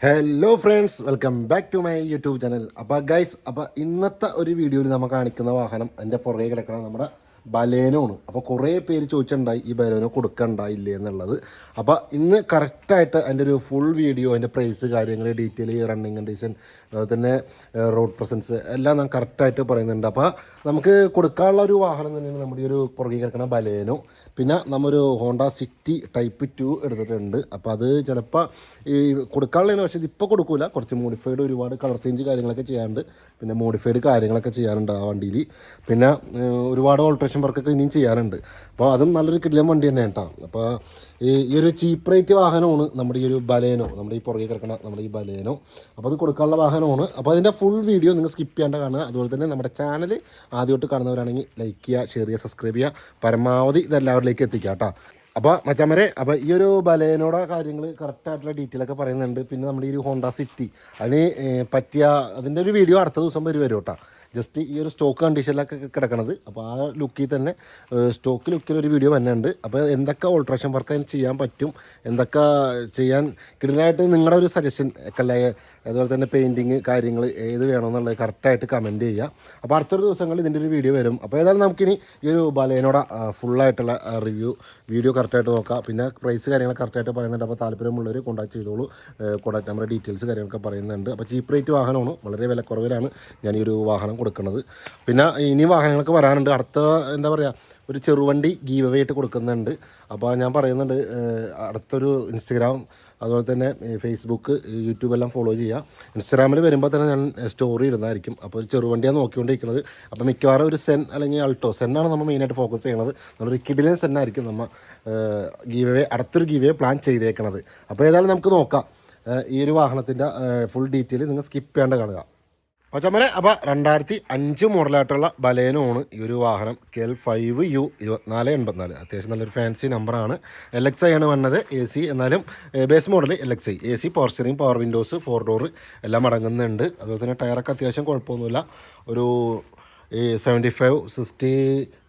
Hello friends welcome back to my YouTube channel അപ്പോൾ guys അപ്പോൾ ഇന്നത്തെ ഒരു വീഡിയോയിൽ നമ്മൾ കാണിക്കുന്ന വാഹനം എന്റെ പുറകെ കിടക്കണ നമ്മുടെ ബലേനോ ആണ് അപ്പോൾ കുറേ പേര് ചോദിച്ചിട്ടുണ്ടായി ഈ ബലേനോ കൊടുക്കണ്ടായില്ലേ എന്നുള്ളത്. അപ്പോൾ ഇന്ന് കറക്റ്റായിട്ട് അതിന്റെ ഒരു ഫുൾ വീഡിയോ അതിന്റെ പ്രൈസ് കാര്യങ്ങൾ ഡീറ്റെയിൽ റണ്ണിങ് കണ്ടീഷൻ അതുപോലെ തന്നെ റോഡ് പ്രസൻസ് എല്ലാം നാം കറക്റ്റായിട്ട് പറയുന്നുണ്ട്. അപ്പോൾ നമുക്ക് കൊടുക്കാനുള്ള ഒരു വാഹനം തന്നെയാണ് നമ്മുടെ ഒരു പുറകെ കിടക്കുന്ന ബലേനോ. പിന്നെ നമ്മൊരു ഹോണ്ട സിറ്റി ടൈപ്പ് ടു എടുത്തിട്ടുണ്ട്. അപ്പോൾ അത് ചിലപ്പോൾ ഈ കൊടുക്കാനുള്ളതാണ് പക്ഷേ ഇതിപ്പോൾ കൊടുക്കില്ല കുറച്ച് മോഡിഫൈഡ് ഒരുപാട് കളർ ചേഞ്ച് കാര്യങ്ങളൊക്കെ ചെയ്യാറുണ്ട് പിന്നെ മോഡിഫൈഡ് കാര്യങ്ങളൊക്കെ ചെയ്യാറുണ്ട് ആ വണ്ടിയിൽ. പിന്നെ ഒരുപാട് ഓൾട്രേഷൻ വർക്കൊക്കെ ഇനിയും ചെയ്യാറുണ്ട് അപ്പോൾ അതും നല്ലൊരു കിടിലൻ വണ്ടി തന്നെയാണ് കേട്ടോ. അപ്പോൾ ഈ ഈ ഒരു ചീപ്പ് റേറ്റ് വാഹനമാണ് നമ്മുടെ ഈ ഒരു ബലേനോ. നമ്മുടെ ഈ പുറകെ കിടക്കണ നമ്മുടെ ഈ ബലേനോ. അപ്പോൾ അത് കൊടുക്കാനുള്ള വാഹനമാണ്. അപ്പോൾ അതിന്റെ ഫുൾ വീഡിയോ നിങ്ങൾ സ്കിപ്പ് ചെയ്യേണ്ട കാണുക. അതുപോലെ തന്നെ നമ്മുടെ ചാനൽ ആദ്യമായിട്ട് കാണുന്നവരാണെങ്കിൽ ലൈക്ക് ചെയ്യുക ഷെയർ ചെയ്യുക സബ്സ്ക്രൈബ് ചെയ്യുക. പരമാവധി ഇതെല്ലാവരിലേക്ക് എത്തിക്കുക കേട്ടോ. അപ്പോൾ മച്ചാമരെ അപ്പോൾ ഈ ഒരു ബലേനോടെ കാര്യങ്ങൾ കറക്റ്റായിട്ടുള്ള ഡീറ്റെയിൽ ഒക്കെ പറയുന്നുണ്ട്. പിന്നെ നമ്മുടെ ഈ ഒരു ഹോണ്ട സിറ്റി. അതിന് പറ്റിയ അതിന്റെ ഒരു വീഡിയോ അടുത്ത ദിവസം വരും കേട്ടോ. ജസ്റ്റ് ഈ ഒരു സ്റ്റോക്ക് കണ്ടീഷനിലൊക്കെ കിടക്കണത്. അപ്പോൾ ആ ലുക്കിൽ തന്നെ സ്റ്റോക്ക് ലുക്കിൽ ഒരു വീഡിയോ തന്നെ ഉണ്ട് അപ്പോൾ എന്തൊക്കെ ഓൾട്രേഷൻ വർക്ക് അതിന് ചെയ്യാൻ പറ്റും? എന്തൊക്കെ ചെയ്യാൻ കിടലായിട്ട് നിങ്ങളുടെ ഒരു സജഷൻ കല്ലായ അതുപോലെ തന്നെ പെയിന്റിങ് കാര്യങ്ങൾ ഏത് വേണമെന്നുള്ളത് കറക്റ്റായിട്ട് കമന്റ് ചെയ്യുക അപ്പോൾ അടുത്തൊരു ദിവസങ്ങളിൽ ഇതിന്റെ ഒരു വീഡിയോ വരും. അപ്പോൾ ഏതായാലും നമുക്കിനി ഈ ഒരു ബലേനോടെ ഫുള്ളായിട്ടുള്ള റിവ്യൂ വീഡിയോ കറക്റ്റായിട്ട് നോക്കാം. പിന്നെ പ്രൈസ് കാര്യങ്ങൾ കറക്റ്റായിട്ട് പറയുന്നുണ്ട്. അപ്പോൾ താല്പര്യമുള്ളവർ കോൺടാക്ട് ചെയ്തോളൂ. കോൺടാക്ട് നമ്പർ ഡീറ്റെയിൽസ് കാര്യങ്ങളൊക്കെ പറയുന്നുണ്ട്. അപ്പോൾ ചീപ്പ് റേറ്റ് വാഹനമാണ്. വളരെ വിലക്കുറവിലാണ്. ഞാൻ ഈ ഒരു വാഹനം കൊടുക്കുന്നത്. പിന്നെ ഇനി വാഹനങ്ങൾക്ക് വരാനുണ്ട്. അടുത്ത എന്താ പറയുക ഒരു ചെറുവണ്ടി ഗീവ് ആയിട്ട് കൊടുക്കുന്നുണ്ട്. അപ്പോൾ ഞാൻ പറയുന്നുണ്ട് അടുത്തൊരു ഇൻസ്റ്റഗ്രാം അതുപോലെ തന്നെ ഫേസ്ബുക്ക് യൂട്യൂബ് എല്ലാം ഫോളോ ചെയ്യുക ഇൻസ്റ്റാഗ്രാമിൽ വരുമ്പോൾ തന്നെ ഞാൻ സ്റ്റോറി ഇടുന്നതായിരിക്കും. അപ്പോൾ ഒരു ചെറുവണ്ടിയാണ് നോക്കിക്കൊണ്ടിരിക്കുന്നത്. അപ്പോൾ മിക്കവാറും ഒരു സെൻ അല്ലെങ്കിൽ അൾട്ടോ സെന്നാണ് നമ്മൾ മെയിനായിട്ട് ഫോക്കസ് ചെയ്യണത്. നമ്മളൊരു കിഡിലെ സെന്നായിരിക്കും നമ്മൾ ഗീവ് വേ അടുത്തൊരു ഗീവ് വേ പ്ലാൻ ചെയ്തേക്കണത്. അപ്പോൾ ഏതായാലും നമുക്ക് നോക്കാം. ഈ ഒരു വാഹനത്തിന്റെ ഫുൾ ഡീറ്റെയിൽ നിങ്ങൾ സ്കിപ്പ് ചെയ്യേണ്ട കാണുക. പച്ചമ്മനെ അപ്പോൾ രണ്ടായിരത്തി അഞ്ച് മോഡലായിട്ടുള്ള ബലേനുമാണ് ഈ ഒരു വാഹനം കെൽ ഫൈവ് യു ഇരുപത്തിനാല് എൺപത്തിനാല്. അത്യാവശ്യം നല്ലൊരു ഫാൻസി നമ്പറാണ് എൽ എക്സ് ഐ ആണ് വന്നത്. എ സി എന്നാലും base model L X I A C power steering power windows four door എല്ലാം അടങ്ങുന്നുണ്ട്. അതുപോലെ തന്നെ ടയറൊക്കെ അത്യാവശ്യം കുഴപ്പമൊന്നുമില്ല. ഒരു ഈ seventy five sixty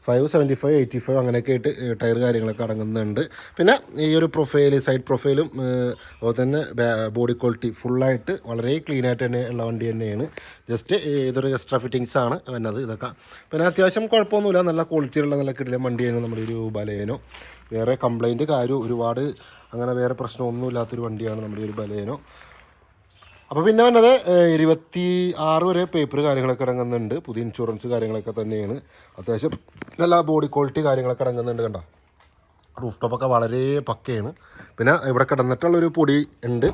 five seventy five eighty five അങ്ങനെയൊക്കെ ആയിട്ട് ടയർ കാര്യങ്ങളൊക്കെ അടങ്ങുന്നുണ്ട്. പിന്നെ ഈ ഒരു പ്രൊഫൈൽ സൈഡ് പ്രൊഫൈലും അതുപോലെ തന്നെ ബോഡി ക്വാളിറ്റി ഫുള്ളായിട്ട് വളരെ ക്ലീൻ ആയിട്ട് തന്നെ ഉള്ള വണ്ടി തന്നെയാണ്. ജസ്റ്റ് ഇതൊരു എക്സ്ട്രാ ഫിറ്റിങ്സ് ആണ് വന്നത് ഇതൊക്കെ. പിന്നെ അത്യാവശ്യം കുഴപ്പമൊന്നുമില്ല. നല്ല ക്വാളിറ്റിയുള്ള നല്ല കിടിലൻ വണ്ടിയാണ് നമ്മുടെ ഒരു ബലേനോ. വേറെ കംപ്ലൈന്റ് കാര്യം ഒരുപാട് അങ്ങനെ വേറെ പ്രശ്നമൊന്നുമില്ലാത്തൊരു വണ്ടിയാണ് നമ്മുടെ ഒരു ബലേനോ. അപ്പോൾ പിന്നെ വന്നത് ഇരുപത്തി ആറ് വരെ പേപ്പർ കാര്യങ്ങളൊക്കെ അടങ്ങുന്നുണ്ട്. പുതിയ ഇൻഷുറൻസ് കാര്യങ്ങളൊക്കെ തന്നെയാണ്. അത്യാവശ്യം നല്ല ബോഡി ക്വാളിറ്റി കാര്യങ്ങളൊക്കെ അടങ്ങുന്നുണ്ട് കണ്ടോ? റൂഫ് ടോപ്പൊക്കെ വളരെ പക്കയാണ്. പിന്നെ ഇവിടെ കിടന്നിട്ടുള്ളൊരു പൊടി ഉണ്ട്.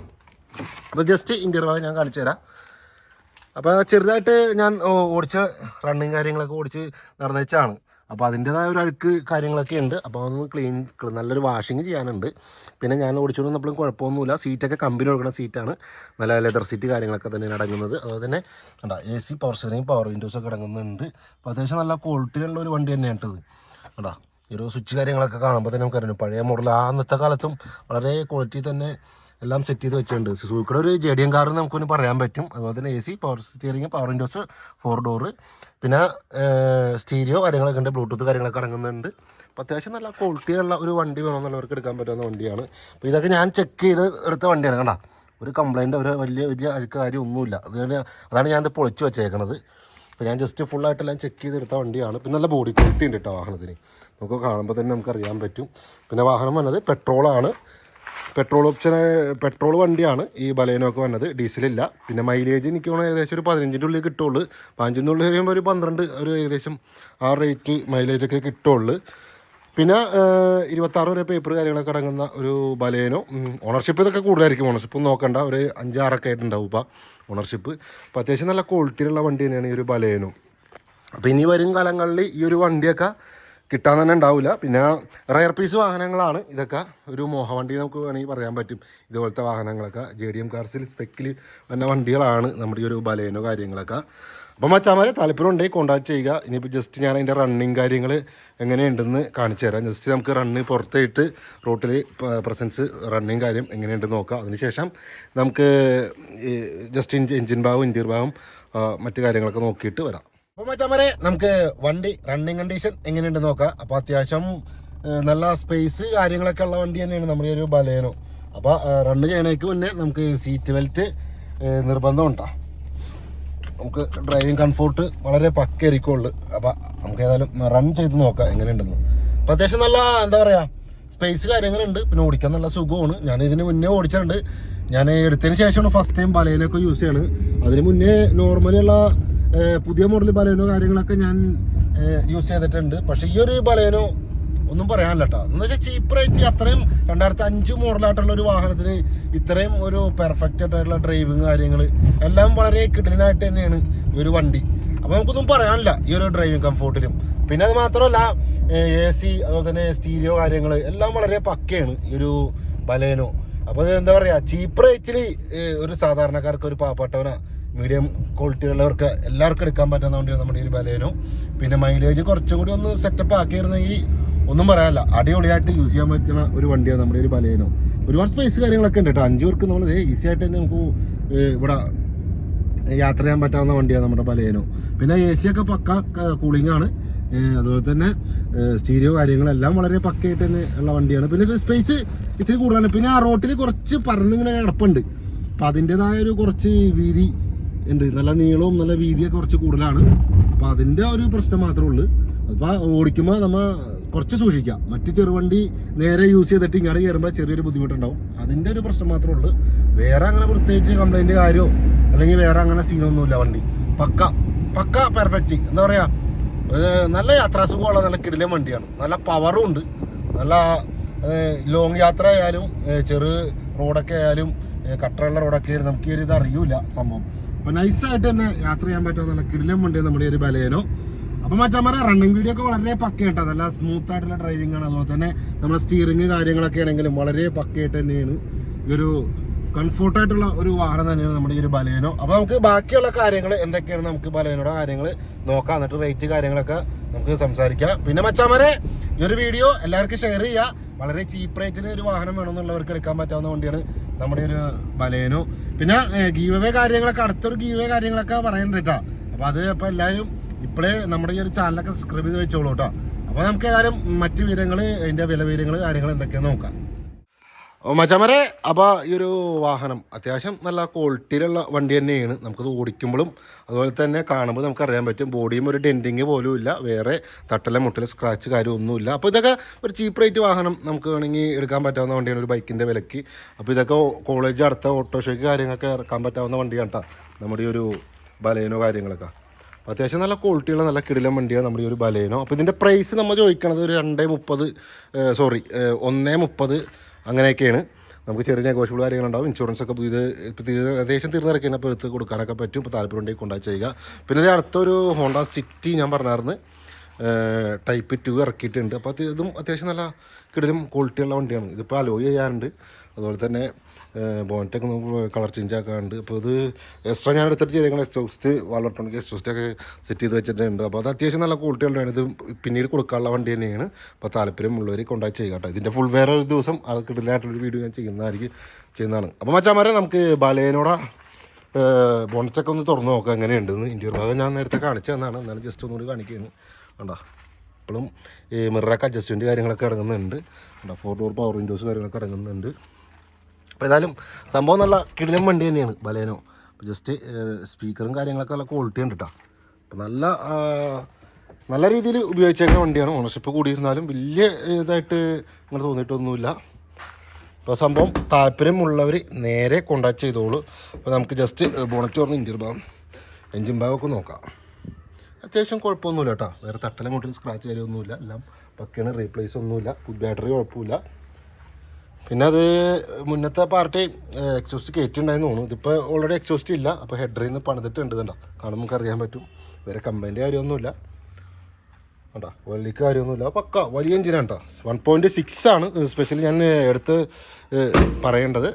അപ്പോൾ ജസ്റ്റ് ഇന്റർവ്യൂ ഞാൻ കാണിച്ചു തരാം. അപ്പോൾ ചെറുതായിട്ട് ഞാൻ ഓടിച്ച റണ്ണിങ് കാര്യങ്ങളൊക്കെ ഓടിച്ച് നടന്നേച്ചാണ്. അപ്പോൾ അതിന്റെതായ ഒരു അഴുക്ക് കാര്യങ്ങളൊക്കെ ഉണ്ട്. അപ്പോൾ അതൊന്ന് ക്ലീൻ നല്ലൊരു വാഷിങ് ചെയ്യാനുണ്ട്. പിന്നെ ഞാൻ ഓടിച്ചുകൊണ്ട് വന്നപ്പോഴും കുഴപ്പമൊന്നുമില്ല സീറ്റൊക്കെ കമ്പനി കൊടുക്കുന്ന സീറ്റാണ് നല്ല ലെതർ സീറ്റ് കാര്യങ്ങളൊക്കെ തന്നെ അടങ്ങുന്നത്. അതുപോലെ തന്നെ കണ്ടാ A C power steering power windows ഒക്കെ അടങ്ങുന്നുണ്ട്. അപ്പോൾ അത്യാവശ്യം നല്ല ക്വാളിറ്റിയുള്ള ഒരു വണ്ടി തന്നെയാണ് ഇത്. കണ്ടാ ഒരു സ്വിച്ച് കാര്യങ്ങളൊക്കെ കാണുമ്പോൾ തന്നെ നമുക്കറിയാം. പഴയ മോഡൽ അന്നത്തെ കാലത്തും വളരെ ക്വാളിറ്റി തന്നെ എല്ലാം സെറ്റ് ചെയ്ത് വെച്ചിട്ടുണ്ട്. സുസുക്കിയുടെ ഒരു ജെഡിയൻ കാർ നമുക്കൊന്ന് പറയാൻ പറ്റും. അതുപോലെ തന്നെ A C power steering power windows four door പിന്നെ സ്റ്റീരിയോ കാര്യങ്ങളൊക്കെ ഉണ്ട്. ബ്ലൂടൂത്ത് കാര്യങ്ങളൊക്കെ അടങ്ങുന്നുണ്ട്. അപ്പോൾ അത്യാവശ്യം നല്ല ക്വാളിറ്റിയുള്ള ഒരു വണ്ടി വേണമെന്നുള്ളവർക്ക് എടുക്കാൻ പറ്റുന്ന വണ്ടിയാണ്. അപ്പോൾ ഇതൊക്കെ ഞാൻ ചെക്ക് ചെയ്ത് എടുത്ത വണ്ടിയാണ്. കണ്ട? ഒരു കംപ്ലയിന്റ് ഒരു വലിയ വലിയ അഴുക്ക് കാര്യം ഒന്നുമില്ല അതുകൊണ്ട് അതാണ് ഞാനിത് പൊളിച്ച് വെച്ചേക്കണത്. അപ്പോൾ ഞാൻ ജസ്റ്റ് ഫുള്ളായിട്ടെല്ലാം ചെക്ക് ചെയ്തെടുത്ത വണ്ടിയാണ്. പിന്നെ നല്ല ബോഡി ക്വാളിറ്റി ഉണ്ട് കേട്ടോ വാഹനത്തിന്. നമുക്ക് കാണുമ്പോൾ തന്നെ നമുക്ക് അറിയാൻ പറ്റും. പിന്നെ വാഹനം വന്നത് പെട്രോളാണ് പെട്രോൾ ഓപ്ഷൻ പെട്രോൾ വണ്ടിയാണ് ഈ ബലേനൊക്കെ വന്നത്. ഡീസലില്ല. പിന്നെ മൈലേജ് എനിക്ക് തോന്നുന്നു ഏകദേശം ഒരു പതിനഞ്ചിന്റെ ഉള്ളിൽ കിട്ടുള്ളൂ പതിനഞ്ചിന്റെ ഉള്ളിൽ കഴിയുമ്പോൾ ഒരു പന്ത്രണ്ട് ഒരു ഏകദേശം ആ റേറ്റ് മൈലേജൊക്കെ കിട്ടുള്ളൂ പിന്നെ ഇരുപത്താറ് വരെ പേപ്പർ കാര്യങ്ങളൊക്കെ അടങ്ങുന്ന ഒരു ബലേനോ ഓണർഷിപ്പ് ഇതൊക്കെ കൂടുതലായിരിക്കും. ഓണർഷിപ്പ് നോക്കണ്ട. ഒരു അഞ്ചാറൊക്കെ ആയിട്ടുണ്ടാവും ഇപ്പം ഓണർഷിപ്പ് അപ്പോൾ അത്യാവശ്യം നല്ല ക്വാളിറ്റിയിലുള്ള വണ്ടി തന്നെയാണ് ഈ ഒരു ബലേനോ. അപ്പോൾ ഇനി വരും കാലങ്ങളിൽ ഈ ഒരു വണ്ടിയൊക്കെ കിട്ടാൻ തന്നെ ഉണ്ടാവില്ല പിന്നെ റയർ പീസ് വാഹനങ്ങളാണ്. ഇതൊക്കെ ഒരു മോഹവണ്ടി നമുക്ക് വേണമെങ്കിൽ പറയാൻ പറ്റും. ഇതുപോലത്തെ വാഹനങ്ങളൊക്കെ ജെ ഡി എം കാർസിൽ സ്പെക്കിൽ വന്ന വണ്ടികളാണ് നമ്മുടെ ഈ ഒരു ബലേനോ കാര്യങ്ങളൊക്കെ. അപ്പം മച്ചാമാരെ താല്പര്യം ഉണ്ടെങ്കിൽ കോൺടാക്ട് ചെയ്യുക. ഇനിയിപ്പോൾ ജസ്റ്റ് ഞാൻ അതിന്റെ റണ്ണിങ് കാര്യങ്ങൾ എങ്ങനെയുണ്ടെന്ന് കാണിച്ചു തരാം. ജസ്റ്റ് നമുക്ക് റണ്ണ് പുറത്തേട്ട് റോട്ടിൽ പ്രസൻസ് റണ്ണിങ് കാര്യം എങ്ങനെയുണ്ടെന്ന് നോക്കാം. അതിനുശേഷം നമുക്ക് ജസ്റ്റ് എഞ്ചിൻ ഭാഗം ഇന്റീരിയർ ഭാഗം മറ്റു കാര്യങ്ങളൊക്കെ നോക്കിയിട്ട് വരാം. അപ്പോൾ നമുക്ക് വണ്ടി റണ്ണിങ് കണ്ടീഷൻ എങ്ങനെയുണ്ടെന്ന് നോക്കാം. അപ്പോൾ അത്യാവശ്യം നല്ല സ്പേസ് കാര്യങ്ങളൊക്കെ ഉള്ള വണ്ടി തന്നെയാണ് നമ്മുടെ ഒരു ബലേനോ. അപ്പോൾ റണ്ണ് ചെയ്യണേക്ക് മുന്നേ നമുക്ക് സീറ്റ് ബെൽറ്റ് നിർബന്ധം ഉണ്ടോ നമുക്ക് ഡ്രൈവിംഗ് കംഫോർട്ട് വളരെ പക്കയായിരിക്കുള്ളൂ. അപ്പോൾ നമുക്ക് ഏതായാലും റൺ ചെയ്ത് നോക്കാം എങ്ങനെയുണ്ടെന്ന്. അപ്പോൾ അത്യാവശ്യം നല്ല എന്താ പറയുക സ്പേസ് കാര്യങ്ങളുണ്ട്. പിന്നെ ഓടിക്കാൻ നല്ല സുഖമാണ്. ഞാൻ ഇതിന് മുന്നേ ഓടിച്ചിട്ടുണ്ട്. ഞാൻ എടുത്തതിന് ശേഷമാണ് ഫസ്റ്റ് ടൈം ബലേനൊക്കെ യൂസ് ചെയ്യണത്. അതിന് മുന്നേ നോർമലിയുള്ള പുതിയ മോഡൽ ബലേനോ കാര്യങ്ങളൊക്കെ ഞാൻ യൂസ് ചെയ്തിട്ടുണ്ട്. പക്ഷെ ഈ ഒരു ബലേനോ ഒന്നും പറയാനില്ല കേട്ടോ എന്ന് വെച്ചാൽ ചീപ്പ് റേറ്റ് അത്രയും രണ്ടായിരത്തി അഞ്ച് മോഡലായിട്ടുള്ള ഒരു വാഹനത്തിന് ഇത്രയും ഒരു പെർഫെക്റ്റ് ആയിട്ടുള്ള ഡ്രൈവിങ് കാര്യങ്ങൾ എല്ലാം വളരെ കിടിലായിട്ട് തന്നെയാണ് ഒരു വണ്ടി. അപ്പോൾ നമുക്കൊന്നും പറയാനില്ല ഈ ഒരു ഡ്രൈവിങ് കംഫോർട്ടിലും പിന്നെ അത് മാത്രമല്ല എ സി അതുപോലെ തന്നെ സ്റ്റീരിയോ കാര്യങ്ങൾ എല്ലാം വളരെ പക്കയാണ് ഈ ഒരു ബലേനോ. അപ്പോൾ എന്താ പറയുക ചീപ്പ് റേറ്റിൽ ഒരു സാധാരണക്കാർക്ക് ഒരു പാവപ്പെട്ടവനാ മീഡിയം ക്വാളിറ്റി ഉള്ളവർക്ക് എല്ലാവർക്കും എടുക്കാൻ പറ്റുന്ന വണ്ടിയാണ് നമ്മുടെ ഈ ഒരു ബലേനോ. പിന്നെ മൈലേജ് കുറച്ചുകൂടി ഒന്ന് സെറ്റപ്പ് ആക്കിയിരുന്നെങ്കിൽ ഒന്നും പറയാനില്ല. അടിപൊളിയായിട്ട് യൂസ് ചെയ്യാൻ പറ്റുന്ന ഒരു വണ്ടിയാണ് നമ്മുടെ ഒരു ബലേനോ. ഒരുപാട് സ്പേസ് കാര്യങ്ങളൊക്കെ ഉണ്ട് കേട്ടോ. അഞ്ചു പേർക്ക് നമ്മൾ ഈസി ആയിട്ട് തന്നെ നമുക്ക് ഇവിടെ യാത്ര ചെയ്യാൻ പറ്റാവുന്ന വണ്ടിയാണ് നമ്മുടെ ബലേനോ. പിന്നെ എ സി ഒക്കെ പക്ക കൂളിംഗ് ആണ്. അതുപോലെ തന്നെ സ്റ്റീരിയോ കാര്യങ്ങളെല്ലാം വളരെ പക്കയായിട്ട് തന്നെ ഉള്ള വണ്ടിയാണ്. പിന്നെ സ്പേസ് ഇത്തിരി കൂടുതലാണ്. പിന്നെ ആ റോട്ടിൽ കുറച്ച് പറഞ്ഞിങ്ങനെ കിടപ്പുണ്ട്. അപ്പം അതിന്റെതായ ഒരു കുറച്ച് വീതി ഉണ്ട്. നല്ല നീളവും നല്ല വീതിയൊക്കെ കുറച്ച് കൂടുതലാണ്. അപ്പം അതിന്റെ ഒരു പ്രശ്നം മാത്രമേ ഉള്ളൂ. അപ്പോൾ ഓടിക്കുമ്പോൾ നമ്മൾ കുറച്ച് സൂക്ഷിക്കാം. മറ്റ് ചെറുവണ്ടി നേരെ യൂസ് ചെയ്തിട്ട് ഇങ്ങനെ കയറുമ്പോൾ ചെറിയൊരു ബുദ്ധിമുട്ടുണ്ടാവും. അതിന്റെ ഒരു പ്രശ്നം മാത്രമേ ഉള്ളൂ. വേറെ അങ്ങനെ പ്രത്യേകിച്ച് കംപ്ലൈന്റ് കാര്യമോ അല്ലെങ്കിൽ വേറെ അങ്ങനെ സീനൊന്നുമില്ല വണ്ടി. പക്ക പക്ക പെർഫെക്റ്റ് എന്താ പറയുക നല്ല യാത്രാസുഖമുള്ള നല്ല കിടിലൻ വണ്ടിയാണ്. നല്ല പവറും ഉണ്ട്. നല്ല ലോങ് യാത്ര ആയാലും ചെറു റോഡൊക്കെ ആയാലും കട്ടറുള്ള റോഡൊക്കെ ആയാലും നമുക്ക് ഈ ഒരു ഇത് അറിയൂല സംഭവം. അപ്പം നൈസായിട്ട് തന്നെ യാത്ര ചെയ്യാൻ പറ്റുന്ന നല്ല കിടിലം വണ്ടി നമ്മുടെ ഒരു ബലേനോ. അപ്പം മച്ചാമാരെ റണ്ണിങ് വീഡിയോ ഒക്കെ വളരെ പക്കയായിട്ടാണ് നല്ല സ്മൂത്ത് ആയിട്ടുള്ള ഡ്രൈവിംഗ് ആണ്. അതുപോലെ തന്നെ നമ്മുടെ സ്റ്റിയറിംഗ് കാര്യങ്ങളൊക്കെ ആണെങ്കിലും വളരെ പക്കയായിട്ട് തന്നെയാണ്. ഈ ഒരു കംഫോർട്ടായിട്ടുള്ള ഒരു വാഹനം തന്നെയാണ് നമ്മുടെ ഈ ഒരു ബലേനോ. അപ്പോൾ നമുക്ക് ബാക്കിയുള്ള കാര്യങ്ങൾ എന്തൊക്കെയാണ് നമുക്ക് ബലേനോടെ കാര്യങ്ങൾ നോക്കാം. എന്നിട്ട് റേറ്റ് കാര്യങ്ങളൊക്കെ നമുക്ക് സംസാരിക്കാം. പിന്നെ മച്ചാമാരെ ഈ ഒരു വീഡിയോ എല്ലാവർക്കും ഷെയർ ചെയ്യുക. വളരെ ചീപ്പ് റേറ്റിന് ഒരു വാഹനം വേണമെന്നുള്ളവർക്ക് എടുക്കാൻ പറ്റാവുന്ന വണ്ടിയാണ് നമ്മുടെ ഒരു ബലേനോ. പിന്നെ ഗീവേ കാര്യങ്ങളൊക്കെ അടുത്തൊരു ഗീവേ കാര്യങ്ങളൊക്കെ പറയുന്നുണ്ട് കേട്ടോ. അപ്പോൾ അത് അപ്പോൾ എല്ലാവരും ഇപ്പോഴേ നമ്മുടെ ഈ ഒരു ചാനലൊക്കെ സബ്സ്ക്രൈബ് ചെയ്ത് വെച്ചോളൂ കേട്ടോ. അപ്പോൾ നമുക്ക് ഏതായാലും മറ്റു വിവരങ്ങൾ അതിന്റെ വില വിവരങ്ങൾ കാര്യങ്ങൾ എന്തൊക്കെയാണെന്ന് നോക്കാം. മച്ചാമരെ അപ്പോൾ ഈ ഒരു വാഹനം അത്യാവശ്യം നല്ല ക്വാളിറ്റിയിലുള്ള വണ്ടി തന്നെയാണ്. നമുക്കത് ഓടിക്കുമ്പോഴും അതുപോലെ തന്നെ കാണുമ്പോൾ നമുക്ക് അറിയാൻ പറ്റും ബോഡിയും ഒരു ഡെന്റിങ് പോലും ഇല്ല. വേറെ തട്ടല മുട്ടല സ്ക്രാച്ച് കാര്യമൊന്നുമില്ല അപ്പോൾ ഇതൊക്കെ ഒരു ചീപ്പ് റേറ്റ് വാഹനം നമുക്ക് വേണമെങ്കിൽ എടുക്കാൻ പറ്റാവുന്ന വണ്ടിയാണ് ഒരു ബൈക്കിന്റെ വിലക്ക്. അപ്പോൾ ഇതൊക്കെ കോളേജ് അടുത്ത ഓട്ടോഷോയ്ക്ക് കാര്യങ്ങളൊക്കെ ഇറക്കാൻ പറ്റാവുന്ന വണ്ടിയാണ് കേട്ടോ. നമ്മുടെ ഈ ഒരു ബലേനോ കാര്യങ്ങളൊക്കെ. അത്യാവശ്യം നല്ല ക്വാളിറ്റിയുള്ള നല്ല കിടിലം വണ്ടിയാണ് നമ്മുടെ ഈ ഒരു ബലേനോ അപ്പോൾ ഇതിന്റെ പ്രൈസ് നമ്മൾ ചോദിക്കണത് ഒരു രണ്ടേ മുപ്പത് സോറി ഒന്നേ മുപ്പത് അങ്ങനെയൊക്കെയാണ്. നമുക്ക് ചെറിയ നെഗോഷ്യബിൾ കാര്യങ്ങളുണ്ടാവും. ഇൻഷുറൻസ് ഒക്കെ ഇത് ഏകദേശം തീർന്നിറക്കിയതിനെ അപ്പോൾ എടുത്ത് കൊടുക്കാനൊക്കെ പറ്റും. ഇപ്പോൾ താല്പര്യം ഉണ്ടെങ്കിൽ കൊണ്ടാ ചെയ്യുക. പിന്നെ അടുത്തൊരു ഹോണ്ട സിറ്റി ഞാൻ പറഞ്ഞായിരുന്നു. ടൈപ്പ് ടു ഇറക്കിയിട്ടുണ്ട്. അപ്പോൾ ഇതും അത്യാവശ്യം നല്ല കിടലും ക്വാളിറ്റിയുള്ള വണ്ടിയാണ്. ഇതിപ്പോൾ അലോയ് ചെയ്യാറുണ്ട്. അതുപോലെ തന്നെ ബോനറ്റൊക്കെ നമുക്ക് കളർ ചേഞ്ച് ആക്കാറുണ്ട്. അപ്പോൾ ഇത് എക്സ്ട്രാ ഞാൻ എടുത്തിട്ട് ചെയ്തേക്കുന്ന എക്സോസ്റ്റ് വാളർട്ടോണിക് എക്സോസ്റ്റൊക്കെ സെറ്റ് ചെയ്ത് വെച്ചിട്ടുണ്ട്. അപ്പോൾ അത് അത്യാവശ്യം നല്ല ക്വാളിറ്റി ഉള്ളതാണ്. ഇത് പിന്നീട് കൊടുക്കാനുള്ള വണ്ടി തന്നെയാണ്. അപ്പോൾ താല്പര്യമുള്ളവർ കോൺടാക്ട് ചെയ്യുക കേട്ടോ. ഇതിന്റെ ഫുൾ വേറെ ഒരു ദിവസം അത് കിടലായിട്ടുള്ളൊരു വീഡിയോ ഞാൻ ചെയ്യുന്നതായിരിക്കും ചെയ്യുന്നതാണ്. അപ്പോൾ മച്ചാമാരെ നമുക്ക് ബാലയനോട ബോണറ്റൊക്കെ ഒന്ന് തുറന്ന് നോക്കാം. എങ്ങനെയുണ്ടെന്ന്. ഇന്ത്യൻ ഭാഗം ഞാൻ നേരത്തെ കാണിച്ചു തന്നാണ്. എന്നാലും ജസ്റ്റ് ഒന്നുകൂടി കാണിക്കുന്നു കണ്ടോ? ഇപ്പോഴും മിററൊക്കെ അഡ്ജസ്റ്റ്മെന്റ് കാര്യങ്ങളൊക്കെ ഇറങ്ങുന്നുണ്ട്. ഫോർ ഡോർ പവർ വിൻഡോസ് കാര്യങ്ങളൊക്കെ ഇറങ്ങുന്നുണ്ട്. അപ്പോൾ ഏതായാലും സംഭവം നല്ല കിടിലൻ വണ്ടി തന്നെയാണ് ബലേനോ. ജസ്റ്റ് സ്പീക്കറും കാര്യങ്ങളൊക്കെ നല്ല ക്വാളിറ്റി ഉണ്ട് കേട്ടോ അപ്പോൾ നല്ല നല്ല രീതിയിൽ ഉപയോഗിച്ചേക്കുന്ന വണ്ടിയാണ്. ഓണർഷിപ്പ് കൂടിയിരുന്നാലും വലിയ ഇതായിട്ട് ഇങ്ങനെ തോന്നിയിട്ടൊന്നുമില്ല. അപ്പോൾ സംഭവം താല്പര്യമുള്ളവർ നേരെ കോണ്ടാക്ട് ചെയ്തോളൂ. അപ്പോൾ നമുക്ക് ജസ്റ്റ് ബോണറ്റ് പറഞ്ഞ് ഇഞ്ചിൻ ഭാഗം എഞ്ചിൻ ഭാഗമൊക്കെ നോക്കാം. അത്യാവശ്യം കുഴപ്പമൊന്നുമില്ല കേട്ടോ വേറെ തട്ടലും മുട്ടിൽ സ്ക്രാച്ച് കാര്യമൊന്നുമില്ല. എല്ലാം പക്കയാണ് റീപ്ലേസ് ഒന്നുമില്ല. ബാറ്ററി കുഴപ്പമില്ല. പിന്നെ അത് മുന്നത്തെ പാർട്ടി എക്സോസ്റ്റ് കയറ്റിണ്ടായെന്ന് തോന്നുന്നു. ഇതിപ്പോൾ ഓൾറെഡി എക്സോസ്റ്റ് ഇല്ല. അപ്പോൾ ഹെഡറിൽ നിന്ന് പണിതിട്ടുണ്ട് കണ്ടോ? കാണുമ്പോൾ നമുക്ക് അറിയാൻ പറ്റും. വേറെ കമ്പനിന്റെ കാര്യമൊന്നുമില്ല. കണ്ടോ? വലിയ കാര്യമൊന്നുമില്ല. പക്ക വലിയ എഞ്ചിനാണ് കേട്ടോ. വൺ പോയിന്റ് സിക്സ് ആണ്. സ്പെഷ്യലി ഞാൻ എടുത്ത് പറയേണ്ടത്.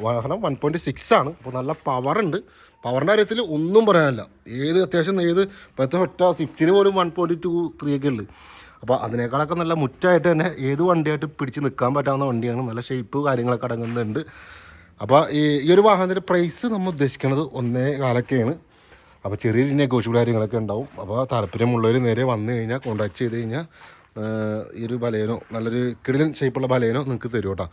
വാഹനം വൺ പോയിന്റ് സിക്സ് ആണ്. അപ്പോൾ നല്ല പവറുണ്ട് പവറിന്റെ കാര്യത്തിൽ ഒന്നും പറയാനില്ല. ഏത് അത്യാവശ്യം ഏത് ഇപ്പോഴത്തെ ഒറ്റ സ്വിഫ്റ്റിന് പോലും വൺ പോയിന്റ് ടു ത്രീ ഒക്കെ ഉള്ളു. അപ്പോൾ അതിനേക്കാളൊക്കെ നല്ല മുറ്റായിട്ട് തന്നെ ഏത് വണ്ടിയായിട്ട് പിടിച്ച് നിൽക്കാൻ പറ്റാവുന്ന വണ്ടിയാണ്. നല്ല ഷേപ്പ് കാര്യങ്ങളൊക്കെ അടങ്ങുന്നുണ്ട്. അപ്പോൾ ഈ ഈ ഒരു വാഹനത്തിന്റെ പ്രൈസ് നമ്മൾ ഉദ്ദേശിക്കുന്നത് ഒന്നേ കാലൊക്കെയാണ്. അപ്പോൾ ചെറിയ നെഗോഷ്യബിൾ കാര്യങ്ങളൊക്കെ ഉണ്ടാവും. അപ്പോൾ താല്പര്യമുള്ളവർ നേരെ വന്നു കഴിഞ്ഞാൽ കോൺടാക്ട് ചെയ്ത് കഴിഞ്ഞാൽ ഈ ഒരു ബലേനോ നല്ലൊരു കിടിലൻ ഷേപ്പുള്ള ബലേനോ നിങ്ങൾക്ക് തരും കേട്ടോ.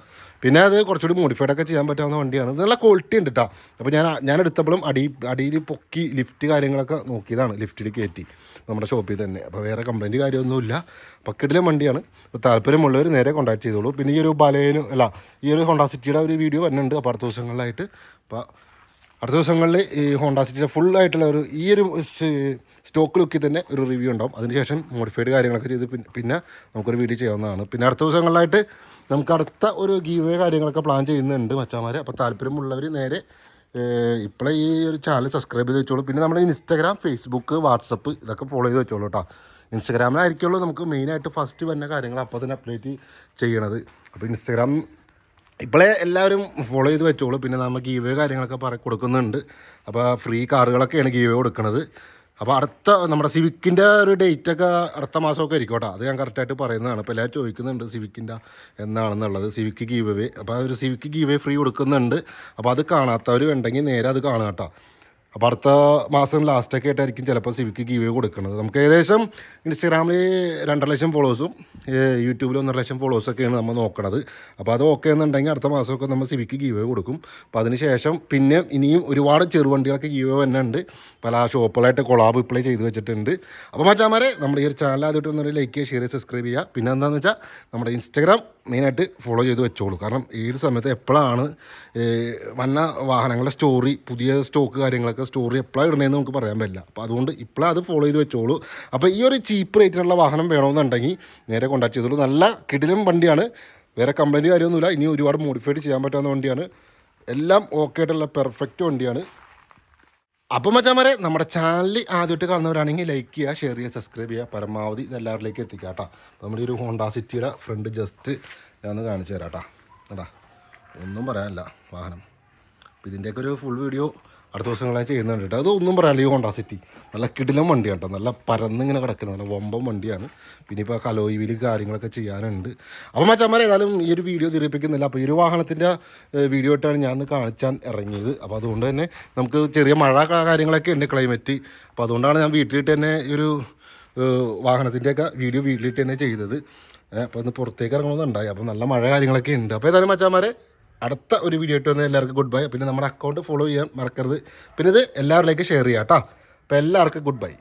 പിന്നെ അത് കുറച്ചുകൂടി മോഡിഫൈഡ് ഒക്കെ ചെയ്യാൻ പറ്റാവുന്ന വണ്ടിയാണ്. നല്ല ക്വാളിറ്റി ഉണ്ട് കേട്ടോ അപ്പോൾ ഞാൻ ഞാൻ എടുത്തപ്പോഴും അടി അടിയിൽ പൊക്കി ലിഫ്റ്റ് കാര്യങ്ങളൊക്കെ നോക്കിയതാണ് ലിഫ്റ്റിൽ കയറ്റി നമ്മുടെ ഷോപ്പിൽ തന്നെ. അപ്പോൾ വേറെ കംപ്ലൈന്റ് കാര്യമൊന്നുമില്ല. പക്കറ്റിലെ വണ്ടിയാണ്. അപ്പോൾ താല്പര്യമുള്ളവർ നേരെ കോൺടാക്ട് ചെയ്തോളൂ. പിന്നെ ഈ ഒരു ബലേനു അല്ല ഈ ഒരു ഹോണ്ട സിറ്റിയുടെ ഒരു വീഡിയോ വരുന്നുണ്ട് അപ്പോൾ അടുത്ത ദിവസങ്ങളിലായിട്ട്. അപ്പോൾ അടുത്ത ദിവസങ്ങളിൽ ഈ ഹോണ്ട സിറ്റിയുടെ ഫുൾ ആയിട്ടുള്ള ഒരു ഈ ഒരു സ്റ്റോക്ക് ലുക്കിൽ തന്നെ ഒരു റിവ്യൂ ഉണ്ടാവും. അതിനുശേഷം മോഡിഫൈഡ് കാര്യങ്ങളൊക്കെ ചെയ്ത് പിന്നെ നമുക്കൊരു വീഡിയോ ചെയ്യാവുന്നതാണ്. പിന്നെ അടുത്ത ദിവസങ്ങളിലായിട്ട് നമുക്ക് അടുത്ത ഒരു ഗീവ് കാര്യങ്ങളൊക്കെ പ്ലാൻ ചെയ്യുന്നുണ്ട് മച്ചാമാരെ. അപ്പോൾ താല്പര്യമുള്ളവർ നേരെ ഇപ്പോഴേ ഈ ഒരു ചാനൽ സബ്സ്ക്രൈബ് ചെയ്ത് വെച്ചോളൂ. പിന്നെ നമ്മുടെ ഇൻസ്റ്റാഗ്രാം ഫേസ്ബുക്ക് വാട്സപ്പ് ഇതൊക്കെ ഫോളോ ചെയ്ത് വെച്ചോളൂ കേട്ടോ ഇൻസ്റ്റാഗ്രാമിലായിരിക്കുള്ളൂ നമുക്ക് മെയിനായിട്ട് ഫസ്റ്റ് വന്ന കാര്യങ്ങൾ അപ്പോൾ തന്നെ അപ്ഡേറ്റ് ചെയ്യണത്. അപ്പോൾ ഇൻസ്റ്റാഗ്രാം ഇപ്പോഴേ എല്ലാവരും ഫോളോ ചെയ്ത് വെച്ചോളൂ. പിന്നെ നമുക്ക് ഗീവേ കാര്യങ്ങളൊക്കെ പറ കൊടുക്കുന്നുണ്ട്. അപ്പോൾ ഫ്രീ കാറുകളൊക്കെയാണ് ഗീവേ കൊടുക്കുന്നത് അപ്പോൾ അടുത്ത നമ്മുടെ സിവിക്കിന്റെ ഒരു ഡേറ്റ് ഒക്കെ അടുത്ത മാസമൊക്കെ ആയിരിക്കും കേട്ടോ. അത് ഞാൻ കറക്റ്റായിട്ട് പറയുന്നതാണ്. ഇപ്പോൾ എല്ലാവരും ചോദിക്കുന്നുണ്ട് സിവിക്കിന്റെ എന്നാണെന്നുള്ളത് സിവിക്ക് ഗീവേ അപ്പോൾ ഒരു സിവിക്ക് ഗീവേ ഫ്രീ കൊടുക്കുന്നുണ്ട്. അപ്പോൾ അത് കാണാത്തവർ ഉണ്ടെങ്കിൽ നേരെ അത് കാണുക കേട്ടോ. അപ്പോൾ അടുത്ത മാസം ലാസ്റ്റൊക്കെ ആയിട്ടായിരിക്കും ചിലപ്പോൾ സിവിക്ക് ഗീവ് കൊടുക്കുന്നത് നമുക്ക് ഏകദേശം ഇൻസ്റ്റാഗ്രാമിൽ രണ്ടര ലക്ഷം ഫോളോവേഴ്സും യൂട്യൂബിൽ ഒന്നര ലക്ഷം ഫോളോവേഴ്സൊക്കെയാണ് നമ്മൾ നോക്കണത്. അപ്പോൾ അത് ഓക്കെ എന്നുണ്ടെങ്കിൽ അടുത്ത മാസമൊക്കെ നമ്മൾ സിവിക്ക് ഗീവ് കൊടുക്കും. അപ്പോൾ അതിന് ശേഷം പിന്നെ ഇനിയും ഒരുപാട് ചെറുവണ്ടികളൊക്കെ ഗീവ് തന്നെ ഉണ്ട് പല ഷോപ്പുകളായിട്ട് കൊളാബ് ഇപ്പോഴേ ചെയ്ത് വെച്ചിട്ടുണ്ട്. അപ്പോൾ മച്ചാമാരെ നമ്മുടെ ഈ ഒരു ചാനൽ ആദ്യമായിട്ട് ഒന്നൊരു ലൈക്ക് ചെയ്യുക ഷെയർ സബ്സ്ക്രൈബ് ചെയ്യുക. പിന്നെ എന്താണെന്ന് വെച്ചാൽ നമ്മുടെ ഇൻസ്റ്റാഗ്രാം മെയിനായിട്ട് ഫോളോ ചെയ്ത് വെച്ചോളൂ. കാരണം ഏത് സമയത്ത് എപ്പോഴാണ് വന്ന വാഹനങ്ങളുടെ സ്റ്റോറി പുതിയ സ്റ്റോക്ക് കാര്യങ്ങളൊക്കെ സ്റ്റോറി എപ്പോഴാണ് ഇടണേന്ന് നമുക്ക് പറയാൻ പറ്റില്ല. അപ്പോൾ അതുകൊണ്ട് ഇപ്പോഴാണ് അത് ഫോളോ ചെയ്ത് വെച്ചോളൂ. അപ്പോൾ ഈ ഒരു ചീപ്പ് റേറ്റിനുള്ള വാഹനം വേണമെന്നുണ്ടെങ്കിൽ നേരെ കോൺടാക്ട് ചെയ്തോളൂ. നല്ല കിടിലും വണ്ടിയാണ്. വേറെ കംപ്ലൈന്റ് കാര്യമൊന്നുമില്ല. ഇനി ഒരുപാട് മോഡിഫൈഡ് ചെയ്യാൻ പറ്റാവുന്ന വണ്ടിയാണ്. എല്ലാം ഓക്കെ ആയിട്ടുള്ള പെർഫെക്റ്റ് വണ്ടിയാണ്. അപ്പം മച്ചാമാരെ നമ്മുടെ ചാനൽ ആദ്യമായിട്ട് കാണുന്നവരാണെങ്കിൽ ലൈക്ക് ചെയ്യുക ഷെയർ ചെയ്യുക സബ്സ്ക്രൈബ് ചെയ്യുക. പരമാവധി ഇതെല്ലാവരിലേക്ക് എത്തിക്കുക കേട്ടോ. നമ്മുടെ ഒരു ഹോണ്ട സിറ്റിയുടെ ഫ്രണ്ട് ജസ്റ്റ് ഞാൻ ഒന്ന് കാണിച്ചു തരാം കേട്ടോ. ഒന്നും പറയാനില്ല വാഹനം. ഇതിന്റെയൊക്കെ ഒരു ഫുൾ വീഡിയോ അടുത്ത ദിവസങ്ങളായി ചെയ്യുന്നുണ്ട് കേട്ടോ. അതൊന്നും പറയാനില്ല. ഈ ഹോണ്ട സിറ്റി നല്ല കിടിലം വണ്ടിയാണ് കേട്ടോ. നല്ല പരന്നിങ്ങനെ കിടക്കുന്നത് നല്ല വമ്പം വണ്ടിയാണ്. പിന്നെ ഇപ്പോൾ കലോയി വീൽ കാര്യങ്ങളൊക്കെ ചെയ്യാനുണ്ട്. അപ്പോൾ മച്ചന്മാരെ ഏതായാലും ഈ ഒരു വീഡിയോ തിരിപ്പിക്കുന്നില്ല അപ്പോൾ ഈ ഒരു വാഹനത്തിന്റെ വീഡിയോ ആയിട്ടാണ് ഞാൻ കാണിച്ചാൻ ഇറങ്ങിയത്. അപ്പോൾ അതുകൊണ്ട് തന്നെ നമുക്ക് ചെറിയ മഴ കാര്യങ്ങളൊക്കെ ഉണ്ട് ക്ലൈമറ്റ് അപ്പോൾ അതുകൊണ്ടാണ് ഞാൻ വീട്ടിലിട്ട് തന്നെ ഈ ഒരു വാഹനത്തിന്റെയൊക്കെ വീഡിയോ വീട്ടിലിട്ട് തന്നെ ചെയ്തത്. അപ്പോൾ ഒന്ന് പുറത്തേക്ക് ഇറങ്ങണമെന്നുണ്ടായി അപ്പോൾ നല്ല മഴ കാര്യങ്ങളൊക്കെ ഉണ്ട്. അപ്പോൾ ഏതായാലും മച്ചാമാരെ അടുത്ത ഒരു വീഡിയോ ആയിട്ട് വന്ന് എല്ലാവർക്കും ഗുഡ് ബൈ പിന്നെ നമ്മുടെ അക്കൗണ്ട് ഫോളോ ചെയ്യാൻ മറക്കരുത്. പിന്നെ ഇത് എല്ലാവരിലേക്കും ഷെയർ ചെയ്യാം കേട്ടോ. അപ്പോൾ എല്ലാവർക്കും ഗുഡ് ബൈ